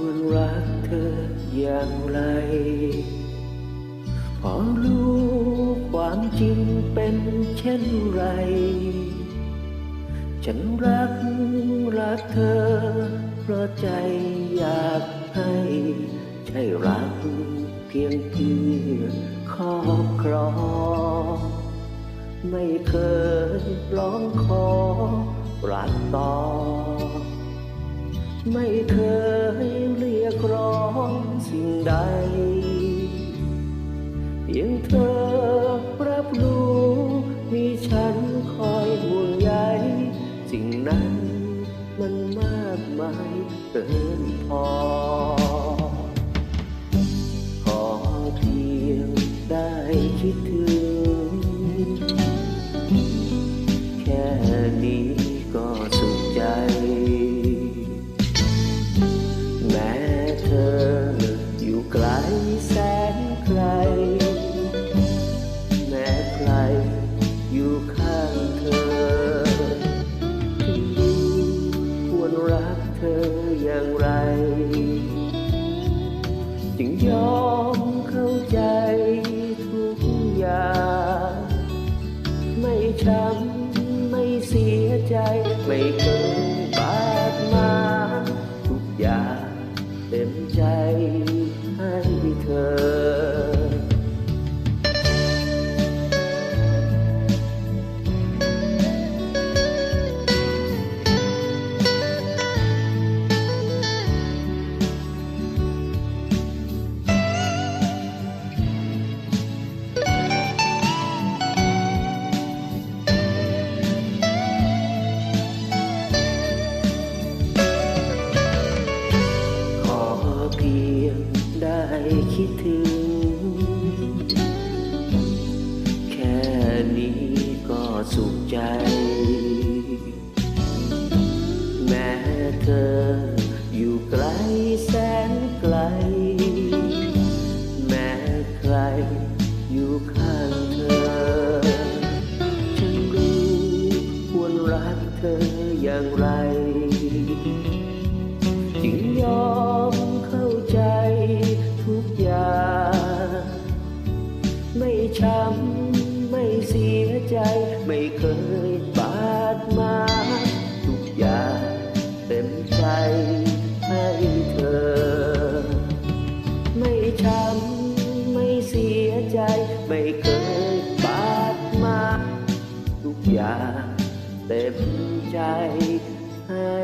ควรรักเธออย่างไรพอรู้ความจริงเป็นเช่นไร ฉันรักรักเธอ เพราะใจอยากให้ ใช่รักเพียงเพื่อครอบครองไม่เคยร้องขอรักต่อ ไม่เคย ยกร้องสิ่งใด เพียงเธอรับรู้ มีฉันคอยห่วงใยสิ่งนั้นมันมากมายเกินพอ ขอเพียงได้คิดถึง แค่นี้ก็ อย่างไร จึงยอมเข้าใจทุกอย่าง ไม่ช้ำไม่เสียใจ ไม่เคยบาดมาทุกอย่างเต็มใจให้เธอ ได้คิดถึง แค่นี้ก็สุขใจ แม้เธออยู่ไกลแสนไกล แม้ใครอยู่ข้างเธอ ฉันรู้ควรรักเธออย่างไร จึงยอม ทุกอย่าง ไม่ช้ำไม่เสียใจ ไม่เคยบาดมา ทุกอย่างเต็มใจให้เธอ ไม่ช้ำไม่เสียใจ ไม่เคยบาดมา ทุกอย่างเต็มใจให้